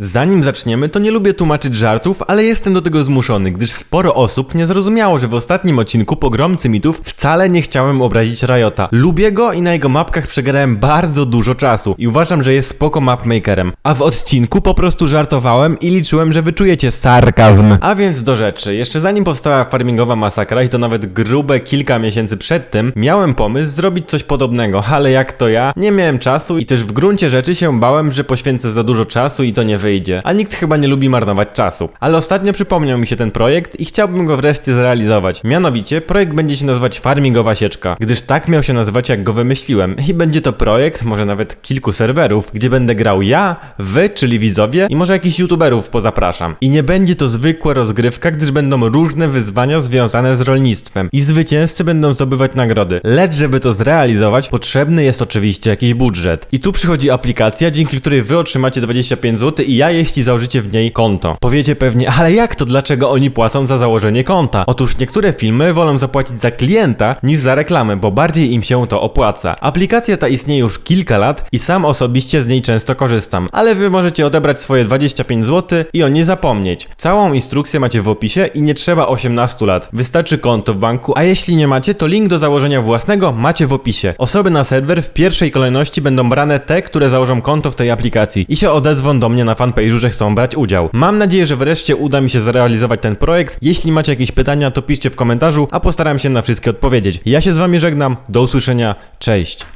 Zanim zaczniemy, to nie lubię tłumaczyć żartów, ale jestem do tego zmuszony, gdyż sporo osób nie zrozumiało, że w ostatnim odcinku Pogromcy Mitów wcale nie chciałem obrazić Riota. Lubię go i na jego mapkach przegrałem bardzo dużo czasu i uważam, że jest spoko mapmakerem. A w odcinku po prostu żartowałem i liczyłem, że wyczujecie sarkazm. A więc do rzeczy. Jeszcze zanim powstała farmingowa masakra i to nawet grube kilka miesięcy przed tym, miałem pomysł zrobić coś podobnego, ale jak to ja, nie miałem czasu i też w gruncie rzeczy się bałem, że poświęcę za dużo czasu i to nie wyjdzie. A nikt chyba nie lubi marnować czasu. Ale ostatnio przypomniał mi się ten projekt i chciałbym go wreszcie zrealizować. Mianowicie, projekt będzie się nazywać Farmingowa Sieczka, gdyż tak miał się nazywać jak go wymyśliłem. I będzie to projekt, może nawet kilku serwerów, gdzie będę grał ja, wy, czyli widzowie i może jakichś youtuberów pozapraszam. I nie będzie to zwykła rozgrywka, gdyż będą różne wyzwania związane z rolnictwem i zwycięzcy będą zdobywać nagrody. Lecz żeby to zrealizować, potrzebny jest oczywiście jakiś budżet. I tu przychodzi aplikacja, dzięki której wy otrzymacie 25 zł i ja, jeśli założycie w niej konto. Powiecie pewnie, ale jak to, dlaczego oni płacą za założenie konta? Otóż niektóre filmy wolą zapłacić za klienta niż za reklamę, bo bardziej im się to opłaca. Aplikacja ta istnieje już kilka lat i sam osobiście z niej często korzystam, ale wy możecie odebrać swoje 25 zł i o nie zapomnieć. Całą instrukcję macie w opisie i nie trzeba 18 lat. Wystarczy konto w banku, a jeśli nie macie, to link do założenia własnego macie w opisie. Osoby na serwer w pierwszej kolejności będą brane te, które założą konto w tej aplikacji i się odezwą do mnie na fanpage'u, że chcą brać udział. Mam nadzieję, że wreszcie uda mi się zrealizować ten projekt. Jeśli macie jakieś pytania, to piszcie w komentarzu, a postaram się na wszystkie odpowiedzieć. Ja się z wami żegnam, do usłyszenia, cześć.